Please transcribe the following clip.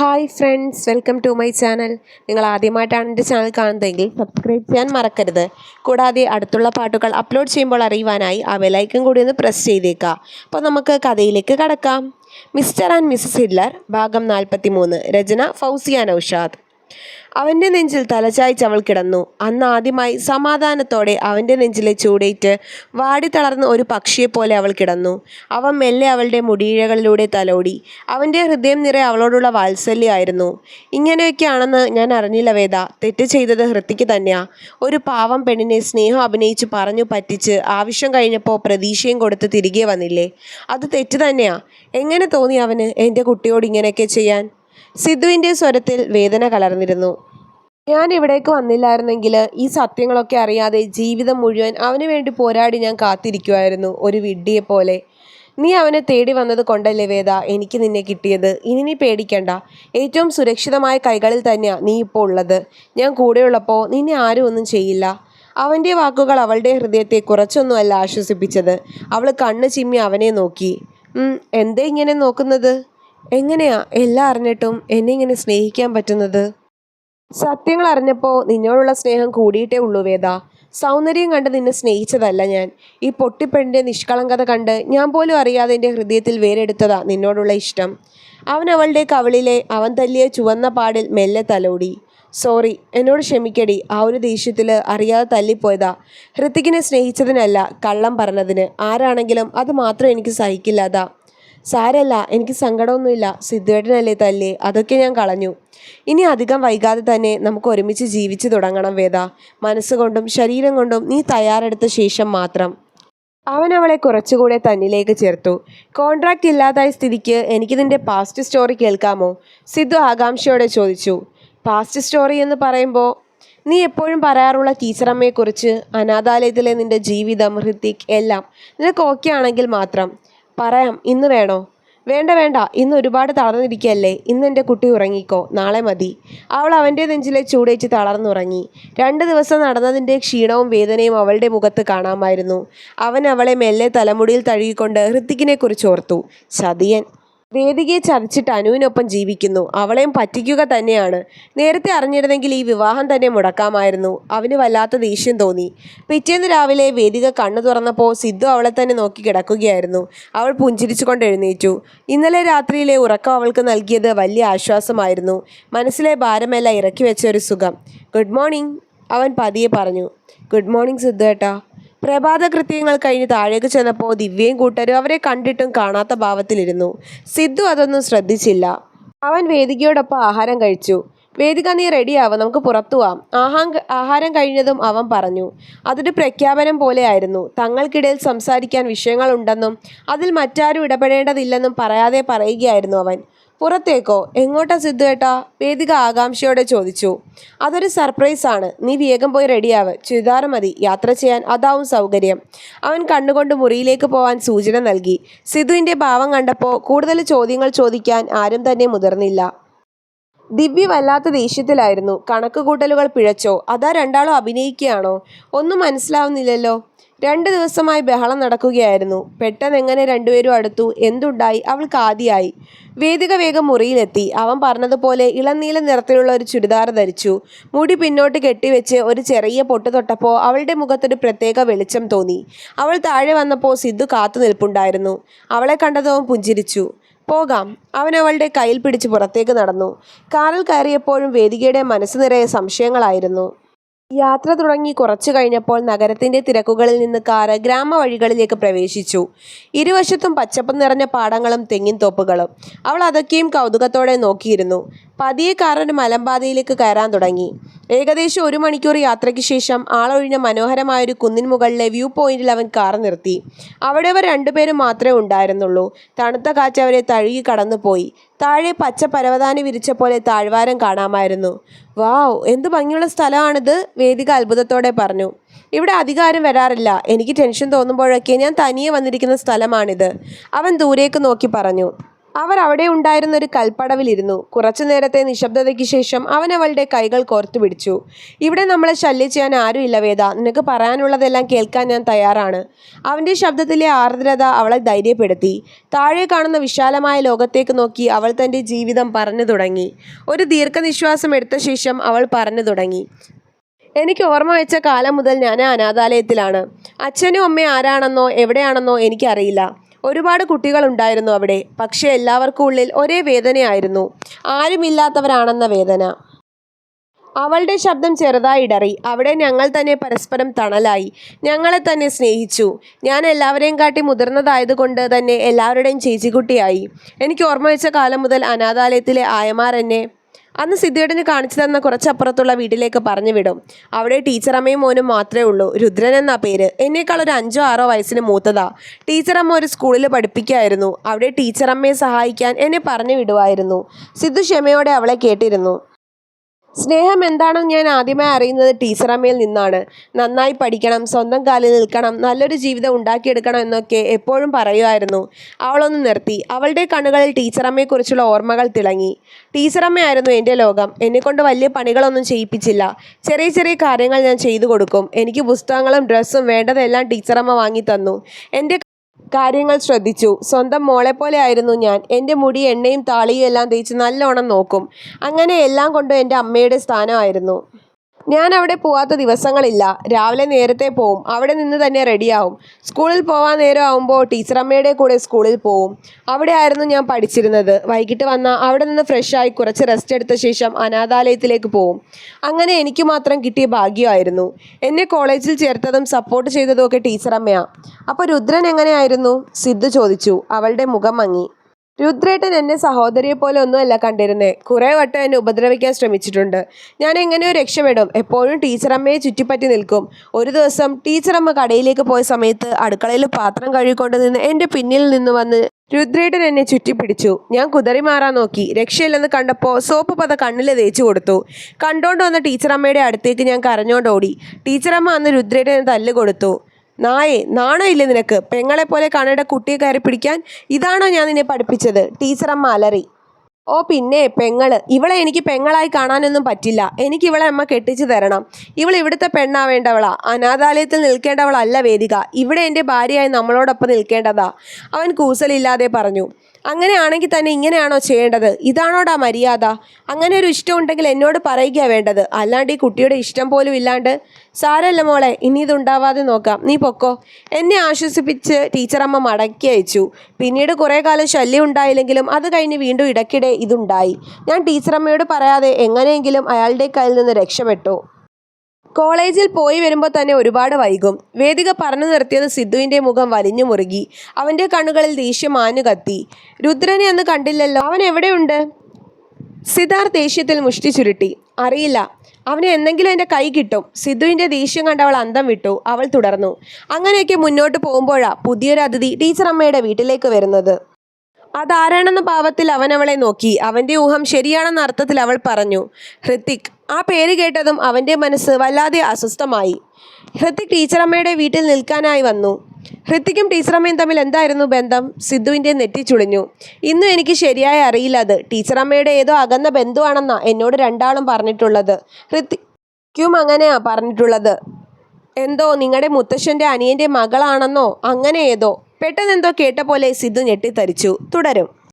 Hi friends welcome to my channel. നിങ്ങൾ ആദ്യമായിട്ടാണ് എന്റെ ചാനൽ കാണുന്നതെങ്കിൽ സബ്സ്ക്രൈബ് ചെയ്യാൻ മറക്കരുത്. കൂടാതെ അടുത്തുള്ള പാട്ടുകൾ അപ്ലോഡ് ചെയ്യുമ്പോൾ അറിയുവാനായി ആ ബെലൈക്കൺ കൂടി ഒന്ന് പ്രസ് ചെയ്തേക്കുക. അപ്പോൾ നമുക്ക് കഥയിലേക്ക് കടക്കാം. മിസ്റ്റർ ആൻഡ് മിസ്സസ് ഹിറ്റ്ലർ ഭാഗം നാൽപ്പത്തി മൂന്ന് രചന ഫൗസിയ നൌഷാദ്. അവന്റെ നെഞ്ചിൽ തലചായ്ച്ച് അവൾ കിടന്നു. അന്ന് ആദ്യമായി സമാധാനത്തോടെ അവന്റെ നെഞ്ചിലെ ചൂടേറ്റ് വാടി വാടിത്തളർന്ന ഒരു പക്ഷിയെപ്പോലെ അവൾ കിടന്നു. അവൻ മെല്ലെ അവളുടെ മുടിയിഴകളിലൂടെ തലോടി. അവന്റെ ഹൃദയം നിറയെ അവളോടുള്ള വാത്സല്യമായിരുന്നു ഇങ്ങനെയൊക്കെയാണെന്ന് ഞാൻ അറിഞ്ഞില്ല വേദ. തെറ്റ് ചെയ്തത് ഹൃത്തിക്ക് തന്നെയാ. ഒരു പാവം പെണ്ണിനെ സ്നേഹം അഭിനയിച്ച് പറഞ്ഞു പറ്റിച്ച് ആവശ്യം കഴിഞ്ഞപ്പോൾ പ്രതീക്ഷയും കൊടുത്ത് തിരികെ വന്നില്ലേ? അത് തെറ്റ് തന്നെയാ. എങ്ങനെ തോന്നി അവന് എന്റെ കുട്ടിയോട് ഇങ്ങനെയൊക്കെ ചെയ്യാൻ? സിദ്ധുവിന്റെ സ്വരത്തിൽ വേദന കലർന്നിരുന്നു. ഞാൻ ഇവിടേക്ക് വന്നില്ലായിരുന്നെങ്കിൽ ഈ സത്യങ്ങളൊക്കെ അറിയാതെ ജീവിതം മുഴുവൻ അവന് വേണ്ടി പോരാടി ഞാൻ കാത്തിരിക്കുമായിരുന്നു ഒരു വിഡ്ഢിയെ പോലെ. നീ അവനെ തേടി വന്നത് കൊണ്ടല്ലേ വേദ എനിക്ക് നിന്നെ കിട്ടിയത്? ഇനി നീ പേടിക്കണ്ട. ഏറ്റവും സുരക്ഷിതമായ കൈകളിൽ തന്നെയാണ് നീ ഇപ്പോൾ ഉള്ളത്. ഞാൻ കൂടെയുള്ളപ്പോൾ നിന്നെ ആരും ഒന്നും ചെയ്യില്ല. അവന്റെ വാക്കുകൾ അവളുടെ ഹൃദയത്തെ കുറച്ചൊന്നുമല്ല ആശ്വസിപ്പിച്ചത്. അവൾ കണ്ണ് ചിമ്മി അവനെ നോക്കി. എന്തേ ഇങ്ങനെ നോക്കുന്നത്? എങ്ങനെയാ എല്ലാം അറിഞ്ഞിട്ടും എന്നെ ഇങ്ങനെ സ്നേഹിക്കാൻ പറ്റുന്നത്? സത്യങ്ങൾ അറിഞ്ഞപ്പോൾ നിന്നോടുള്ള സ്നേഹം കൂടിയിട്ടേ ഉള്ളൂ വേദ. സൗന്ദര്യം കണ്ട് നിന്നെ സ്നേഹിച്ചതല്ല ഞാൻ. ഈ പൊട്ടിപ്പെണ്ണിന്റെ നിഷ്കളങ്കത കണ്ട് ഞാൻ പോലും അറിയാതെ എന്റെ ഹൃദയത്തിൽ വേരെടുത്തതാ നിന്നോടുള്ള ഇഷ്ടം. അവൻ അവളുടെ കവളിലെ അവൻ തല്ലിയ ചുവന്ന പാടിൽ മെല്ലെ തലോടി. സോറി എന്നോട് ക്ഷമിക്കടി. ആ ഒരു ദേഷ്യത്തിൽ അറിയാതെ തല്ലിപ്പോയതാ. ഹൃത്തിക്കിനെ സ്നേഹിച്ചതിനല്ല കള്ളം പറഞ്ഞതിന്. ആരാണെങ്കിലും അത് മാത്രം എനിക്ക് സഹിക്കില്ലാതാ. സാരല്ല എനിക്ക് സങ്കടമൊന്നുമില്ല. സിദ്ധുവേട്ടനല്ലേ തല്ലേ? അതൊക്കെ ഞാൻ കളഞ്ഞു. ഇനി അധികം വൈകാതെ തന്നെ നമുക്ക് ഒരുമിച്ച് ജീവിച്ചു തുടങ്ങണം വേദ. മനസ്സുകൊണ്ടും ശരീരം കൊണ്ടും നീ തയ്യാറെടുത്ത ശേഷം മാത്രം. അവൻ അവളെ കുറച്ചുകൂടെ തന്നിലേക്ക് ചേർത്തു. കോൺട്രാക്റ്റ് ഇല്ലാതായ സ്ഥിതിക്ക് എനിക്കിതിന്റെ പാസ്റ്റ് സ്റ്റോറി കേൾക്കാമോ? സിദ്ധു ആകാംക്ഷയോടെ ചോദിച്ചു. പാസ്റ്റ് സ്റ്റോറി എന്ന് പറയുമ്പോൾ നീ എപ്പോഴും പറയാറുള്ള ടീച്ചറമ്മയെക്കുറിച്ച് അനാഥാലയത്തിലെ നിന്റെ ജീവിതം ഹൃത്തിക് എല്ലാം. നിനക്ക് ഓക്കെ ആണെങ്കിൽ മാത്രം. പറയാം ഇന്ന് വേണോ? വേണ്ട വേണ്ട ഇന്ന് ഒരുപാട് തളർന്നിരിക്കുകയല്ലേ ഇന്ന് എന്റെ കുട്ടി ഉറങ്ങിക്കോ നാളെ മതി. അവൾ അവന്റെ നെഞ്ചിലെ ചൂടേറ്റ് തളർന്നുറങ്ങി. രണ്ട് ദിവസം നടന്നതിന്റെ ക്ഷീണവും വേദനയും അവളുടെ മുഖത്ത് കാണാമായിരുന്നു. അവൻ അവളെ മെല്ലെ തലമുടിയിൽ തഴുകിക്കൊണ്ട് ഹൃത്തിക്കിനെ കുറിച്ച് ഓർത്തു. ചതിയൻ വേദികയെ ചതിച്ചിട്ട് അനുവിനൊപ്പം ജീവിക്കുന്നു. അവളെയും പറ്റിക്കുക തന്നെയാണ്. നേരത്തെ അറിഞ്ഞിരുന്നെങ്കിൽ ഈ വിവാഹം തന്നെ മുടക്കാമായിരുന്നു. അവന് വല്ലാത്ത ദേഷ്യം തോന്നി. പിറ്റേന്ന് രാവിലെ വേദിക കണ്ണു തുറന്നപ്പോൾ സിദ്ധു അവളെ തന്നെ നോക്കി കിടക്കുകയായിരുന്നു. അവൾ പുഞ്ചിരിച്ചുകൊണ്ട് എഴുന്നേറ്റു. ഇന്നലെ രാത്രിയിലെ ഉറക്കം അവൾക്ക് നൽകിയത് വലിയ ആശ്വാസമായിരുന്നു. മനസ്സിലെ ഭാരമെല്ലാം ഇറക്കി വെച്ച ഒരു സുഖം. ഗുഡ് മോർണിംഗ് അവൻ പതിയെ പറഞ്ഞു. ഗുഡ് മോർണിംഗ് സിദ്ധു ഏട്ടാ. പ്രഭാത കൃത്യങ്ങൾ കഴിഞ്ഞ് താഴേക്ക് ചെന്നപ്പോൾ ദിവ്യയും കൂട്ടരും അവരെ കണ്ടിട്ടും കാണാത്ത ഭാവത്തിലിരുന്നു. സിദ്ധു അതൊന്നും ശ്രദ്ധിച്ചില്ല. അവൻ വേദികയോടൊപ്പം ആഹാരം കഴിച്ചു. വേദിക നീ റെഡിയാവും നമുക്ക് പുറത്തു പോവാം. ആഹാ ആഹാരം കഴിഞ്ഞതും അവൻ പറഞ്ഞു. അതൊരു പ്രഖ്യാപനം പോലെയായിരുന്നു. തങ്ങൾക്കിടയിൽ സംസാരിക്കാൻ വിഷയങ്ങളുണ്ടെന്നും അതിൽ മറ്റാരും ഇടപെടേണ്ടതില്ലെന്നും പറയാതെ പറയുകയായിരുന്നു അവൻ. പുറത്തേക്കോ? എങ്ങോട്ടാ സിദ്ധു ഏട്ടാ? വേദിക ആകാംക്ഷയോടെ ചോദിച്ചു. അതൊരു സർപ്രൈസ് ആണ്. നീ വേഗം പോയി റെഡിയാവ് ചുരിദാറ് മതി. യാത്ര ചെയ്യാൻ അതാവും സൗകര്യം. അവൻ കണ്ണുകൊണ്ട് മുറിയിലേക്ക് പോവാൻ സൂചന നൽകി. സിദ്ധുവിന്റെ ഭാവം കണ്ടപ്പോൾ കൂടുതൽ ചോദ്യങ്ങൾ ചോദിക്കാൻ ആരും തന്നെ മുതിർന്നില്ല. ദിവ്യ വല്ലാത്ത ദേഷ്യത്തിലായിരുന്നു. കണക്ക് കൂട്ടലുകൾ പിഴച്ചോ? അതാ രണ്ടാളോ അഭിനയിക്കുകയാണോ? ഒന്നും മനസ്സിലാവുന്നില്ലല്ലോ. രണ്ട് ദിവസമായി ബഹളം നടക്കുകയായിരുന്നു. പെട്ടെന്ന് എങ്ങനെ രണ്ടുപേരും അടുത്തു. എന്തുണ്ടായി? അവൾക്ക് ആദ്യമായി വേദിക വേഗം മുറിയിലെത്തി. അവൻ പറഞ്ഞതുപോലെ ഇളനീല നിറത്തിലുള്ള ഒരു ചുരിദാർ ധരിച്ചു. മുടി പിന്നോട്ട് കെട്ടിവെച്ച് ഒരു ചെറിയ പൊട്ട് തൊട്ടപ്പോൾ അവളുടെ മുഖത്തൊരു പ്രത്യേക വെളിച്ചം തോന്നി. അവൾ താഴെ വന്നപ്പോൾ സിദ്ധു കാത്തു നിൽപ്പുണ്ടായിരുന്നു. അവളെ കണ്ടതോ പുഞ്ചിരിച്ചു. പോകാം. അവൻ അവളുടെ കയ്യിൽ പിടിച്ച് പുറത്തേക്ക് നടന്നു. കാറിൽ കയറിയപ്പോഴും വേദികയുടെ മനസ്സ് നിറയെ സംശയങ്ങളായിരുന്നു. യാത്ര തുടങ്ങി കുറച്ചു കഴിഞ്ഞപ്പോൾ നഗരത്തിന്റെ തിരക്കുകളിൽ നിന്ന് കാറ് ഗ്രാമവഴികളിലേക്ക് പ്രവേശിച്ചു. ഇരുവശത്തും പച്ചപ്പ് നിറഞ്ഞ പാടങ്ങളും തെങ്ങിൻ തോപ്പുകളും. അവൾ അതൊക്കെയും കൗതുകത്തോടെ നോക്കിയിരുന്നു. പതിയെ കാറിന് മലമ്പാതയിലേക്ക് കയറാൻ തുടങ്ങി. ഏകദേശം ഒരു മണിക്കൂർ യാത്രയ്ക്ക് ശേഷം ആളൊഴിഞ്ഞ മനോഹരമായൊരു കുന്നിൻ മുകളിലെ വ്യൂ പോയിന്റിൽ അവൻ കാർ നിർത്തി. അവിടെ അവർ രണ്ടുപേരും മാത്രമേ ഉണ്ടായിരുന്നുള്ളൂ. തണുത്ത കാറ്റ് അവരെ തഴുകി കടന്നുപോയി. താഴെ പച്ച പരവതാനി വിരിച്ച പോലെ താഴ്വാരം കാണാമായിരുന്നു. വാവ് എന്ത് ഭംഗിയുള്ള സ്ഥലമാണിത് വേദിക അത്ഭുതത്തോടെ പറഞ്ഞു. ഇവിടെ അധികാരം വരാറില്ല. എനിക്ക് ടെൻഷൻ തോന്നുമ്പോഴൊക്കെ ഞാൻ തനിയെ വന്നിരിക്കുന്ന സ്ഥലമാണിത് അവൻ ദൂരേക്ക് നോക്കി പറഞ്ഞു. അവർ അവിടെ ഉണ്ടായിരുന്ന ഒരു കൽപ്പടവിലിരുന്നു. കുറച്ചു നേരത്തെ നിശബ്ദതയ്ക്ക് ശേഷം അവൻ അവളുടെ കൈകൾ കോർത്തു പിടിച്ചു. ഇവിടെ നമ്മളെ ശല്യം ചെയ്യാൻ ആരുമില്ല വേദ. നിനക്ക് പറയാനുള്ളതെല്ലാം കേൾക്കാൻ ഞാൻ തയ്യാറാണ്. അവന്റെ ശബ്ദത്തിലെ ആർദ്രത അവളെ ധൈര്യപ്പെടുത്തി. താഴെ കാണുന്ന വിശാലമായ ലോകത്തേക്ക് നോക്കി അവൾ തന്റെ ജീവിതം പറഞ്ഞു തുടങ്ങി. ഒരു ദീർഘനിശ്വാസം എടുത്ത ശേഷം അവൾ പറഞ്ഞു തുടങ്ങി. എനിക്ക് ഓർമ്മ വെച്ച കാലം മുതൽ ഞാൻ അനാഥാലയത്തിലാണ്. അച്ഛനും അമ്മയും ആരാണെന്നോ എവിടെയാണെന്നോ എനിക്കറിയില്ല. ഒരുപാട് കുട്ടികളുണ്ടായിരുന്നു അവിടെ. പക്ഷെ എല്ലാവർക്കും ഉള്ളിൽ ഒരേ വേദനയായിരുന്നു. ആരുമില്ലാത്തവരാണെന്ന വേദന. അവളുടെ ശബ്ദം ചെറുതായി ഇടറി. അവിടെ ഞങ്ങൾ തന്നെ പരസ്പരം തണലായി. ഞങ്ങളെ തന്നെ സ്നേഹിച്ചു. ഞാൻ എല്ലാവരെയും കാട്ടി മുതിർന്നതായതുകൊണ്ട് തന്നെ എല്ലാവരുടെയും ചേച്ചിക്കുട്ടിയായി. എനിക്ക് ഓർമ്മ വെച്ച കാലം മുതൽ അനാഥാലയത്തിലെ ആയമാർ എന്നെ അന്ന് സിദ്ധിയേട്ടന് കാണിച്ചു തന്ന കുറച്ചപ്പുറത്തുള്ള വീട്ടിലേക്ക് പറഞ്ഞു വിടും. അവിടെ ടീച്ചറമ്മയും മോനും മാത്രമേ ഉള്ളൂ. രുദ്രൻ എന്നാ പേര്. എന്നേക്കാൾ ഒരു അഞ്ചോ ആറോ വയസ്സിന് മൂത്തതാ. ടീച്ചറമ്മ ഒരു സ്കൂളിൽ പഠിപ്പിക്കായിരുന്നു. അവിടെ ടീച്ചറമ്മയെ സഹായിക്കാൻ എന്നെ പറഞ്ഞു വിടുമായിരുന്നു സിദ്ധു ക്ഷമയോടെ അവളെ കേട്ടിരുന്നു. സ്നേഹം എന്താണെന്ന് ഞാൻ ആദ്യമായി അറിയുന്നത് ടീച്ചറമ്മയിൽ നിന്നാണ്. നന്നായി പഠിക്കണം സ്വന്തം കാലിൽ നിൽക്കണം നല്ലൊരു ജീവിതം ഉണ്ടാക്കിയെടുക്കണം എന്നൊക്കെ എപ്പോഴും പറയുമായിരുന്നു. അവളൊന്ന് നിർത്തി. അവളുടെ കണ്ണുകളിൽ ടീച്ചറമ്മയെക്കുറിച്ചുള്ള ഓർമ്മകൾ തിളങ്ങി. ടീച്ചറമ്മയായിരുന്നു എന്റെ ലോകം. എന്നെക്കൊണ്ട് വലിയ പണികളൊന്നും ചെയ്യിപ്പിച്ചില്ല. ചെറിയ ചെറിയ കാര്യങ്ങൾ ഞാൻ ചെയ്തു കൊടുക്കും. എനിക്ക് പുസ്തകങ്ങളും ഡ്രസ്സും വേണ്ടതെല്ലാം ടീച്ചറമ്മ വാങ്ങി തന്നു. എന്റെ കാര്യങ്ങൾ ശ്രദ്ധിച്ചു. സ്വന്തം മോളെ പോലെ ആയിരുന്നു ഞാൻ. എന്റെ മുടി എണ്ണയും താളിയും എല്ലാം തേച്ച് നല്ലോണം നോക്കും. അങ്ങനെ എല്ലാം കൊണ്ടും എന്റെ അമ്മയുടെ സ്ഥാനമായിരുന്നു. ഞാൻ അവിടെ പോവാത്ത ദിവസങ്ങളില്ല. രാവിലെ നേരത്തെ പോവും. അവിടെ നിന്ന് തന്നെ റെഡിയാവും. സ്കൂളിൽ പോവാൻ നേരം ആവുമ്പോൾ ടീച്ചറമ്മയുടെ കൂടെ സ്കൂളിൽ പോവും. അവിടെ ആയിരുന്നു ഞാൻ പഠിച്ചിരുന്നത്. വൈകിട്ട് വന്നാൽ അവിടെ നിന്ന് ഫ്രഷായി കുറച്ച് റെസ്റ്റ് എടുത്ത ശേഷം അനാഥാലയത്തിലേക്ക് പോവും. അങ്ങനെ എനിക്ക് മാത്രം കിട്ടിയ ഭാഗ്യമായിരുന്നു. എന്നെ കോളേജിൽ ചേർത്തതും സപ്പോർട്ട് ചെയ്തതും ഒക്കെ ടീച്ചറമ്മയാണ് അപ്പോൾ രുദ്രൻ എങ്ങനെയായിരുന്നു? സിദ്ധു ചോദിച്ചു. അവളുടെ മുഖം മങ്ങി. രുദ്രേട്ടൻ എന്നെ സഹോദരിയെ പോലെ ഒന്നുമല്ല കണ്ടിരുന്നേ. കുറേ വട്ടം എന്നെ ഉപദ്രവിക്കാൻ ശ്രമിച്ചിട്ടുണ്ട്. ഞാൻ എങ്ങനെയോ രക്ഷപ്പെടും. എപ്പോഴും ടീച്ചറമ്മയെ ചുറ്റിപ്പറ്റി നിൽക്കും. ഒരു ദിവസം ടീച്ചറമ്മ കടയിലേക്ക് പോയ സമയത്ത് അടുക്കളയിൽ പാത്രം കഴുകിക്കൊണ്ട് നിന്ന് എന്റെ പിന്നിൽ നിന്ന് വന്ന് രുദ്രേട്ടൻ എന്നെ ചുറ്റിപ്പിടിച്ചു. ഞാൻ കുതറി മാറാൻ നോക്കി. രക്ഷയില്ലെന്ന് കണ്ടപ്പോൾ സോപ്പ് പത കണ്ണിൽ തേച്ചു കൊടുത്തു. കണ്ടോണ്ട് വന്ന ടീച്ചറമ്മയുടെ അടുത്തേക്ക് ഞാൻ കരഞ്ഞോണ്ട് ഓടി. ടീച്ചറമ്മ അന്ന് രുദ്രേട്ടനെ തല്ല് കൊടുത്തു. നായേ നാണോ നിനക്ക്? പെങ്ങളെ പോലെ കണയുടെ കുട്ടിയെ കയറി പിടിക്കാൻ ഇതാണോ ഞാൻ നിന്നെ പഠിപ്പിച്ചത്? ടീച്ചറമ്മ അലറി. ഓ പിന്നെ പെങ്ങൾ. ഇവളെ എനിക്ക് പെങ്ങളായി കാണാനൊന്നും പറ്റില്ല. എനിക്ക് ഇവളെ അമ്മ കെട്ടിച്ചു തരണം. ഇവൾ ഇവിടുത്തെ പെണ്ണാവേണ്ടവളാ. അനാഥാലയത്തിൽ നിൽക്കേണ്ടവളല്ല വേദിക. ഇവിടെ എന്റെ ഭാര്യയായി നമ്മളോടൊപ്പം നിൽക്കേണ്ടതാ. അവൻ കൂസലില്ലാതെ പറഞ്ഞു. അങ്ങനെയാണെങ്കിൽ തന്നെ ഇങ്ങനെയാണോ ചെയ്യേണ്ടത്? ഇതാണോടാ മര്യാദ? അങ്ങനെ ഒരു ഇഷ്ടം ഉണ്ടെങ്കിൽ എന്നോട് പറയുക വേണ്ടത്. അല്ലാണ്ട് ഈ കുട്ടിയുടെ ഇഷ്ടം പോലും ഇല്ലാണ്ട് സാരല്ല മോളെ ഇനി ഇതുണ്ടാവാതെ നോക്കാം. നീ പൊക്കോ. എന്നെ ആശ്വസിപ്പിച്ച് ടീച്ചറമ്മ മടക്കി അയച്ചു. പിന്നീട് കുറേ കാലം ശല്യം ഉണ്ടായില്ലെങ്കിലും അത് കഴിഞ്ഞ് വീണ്ടും ഇടയ്ക്കിടെ ഇതുണ്ടായി. ഞാൻ ടീച്ചറമ്മയോട് പറയാതെ എങ്ങനെയെങ്കിലും അയാളുടെ കയ്യിൽ നിന്ന് രക്ഷപ്പെട്ടു. കോളേജിൽ പോയി വരുമ്പോൾ തന്നെ ഒരുപാട് വൈകും. വേദിക പറഞ്ഞു നിർത്തിയത് സിദ്ധുവിന്റെ മുഖം വലിഞ്ഞു മുറുകി. അവന്റെ കണ്ണുകളിൽ ദേഷ്യം ആഞ്ഞു കത്തി. രുദ്രനെ അന്ന് കണ്ടില്ലല്ലോ. അവൻ എവിടെയുണ്ട്? സിദ്ധാർത്ഥ് ദേഷ്യത്തിൽ മുഷ്ടി ചുരുട്ടി. അറിയില്ല. അവന് എന്തെങ്കിലും എന്റെ കൈ കിട്ടും. സിദ്ധുവിന്റെ ദേഷ്യം കണ്ട് അവൾ അന്തം വിട്ടു. അവൾ തുടർന്നു. അങ്ങനെയൊക്കെ മുന്നോട്ട് പോകുമ്പോഴാ പുതിയൊരു അതിഥി ടീച്ചർ അമ്മയുടെ വീട്ടിലേക്ക് വരുന്നത്. അതാരാണെന്ന ഭാവത്തിൽ അവൻ അവളെ നോക്കി. അവന്റെ ഊഹം ശരിയാണെന്ന അർത്ഥത്തിൽ അവൾ പറഞ്ഞു. ഹൃത്തിക് ആ പേര് കേട്ടതും അവന്റെ മനസ്സ് വല്ലാതെ അസ്വസ്ഥമായി. ഹൃത്തിക് ടീച്ചറമ്മയുടെ വീട്ടിൽ നിൽക്കാനായി വന്നു. ഹൃത്തിക്കും ടീച്ചറമ്മയും തമ്മിൽ എന്തായിരുന്നു ബന്ധം? സിദ്ധുവിന്റെ നെറ്റി ചുളിഞ്ഞു. ഇന്നും എനിക്ക് ശരിയായി അറിയില്ല അത്. ടീച്ചറമ്മയുടെ ഏതോ അകന്ന ബന്ധുവാണെന്നാ എന്നോട് രണ്ടാളും പറഞ്ഞിട്ടുള്ളത്. ഹൃത്തിക്കും അങ്ങനെയാ പറഞ്ഞിട്ടുള്ളത്. എന്തോ നിങ്ങളുടെ മുത്തശ്ശന്റെ അനിയന്റെ മകളാണെന്നോ? അങ്ങനെ ഏതോ. പെട്ടെന്നെന്തോ കേട്ട പോലെ സിദ്ധു ഞെട്ടിത്തരിച്ചു. തുടരും.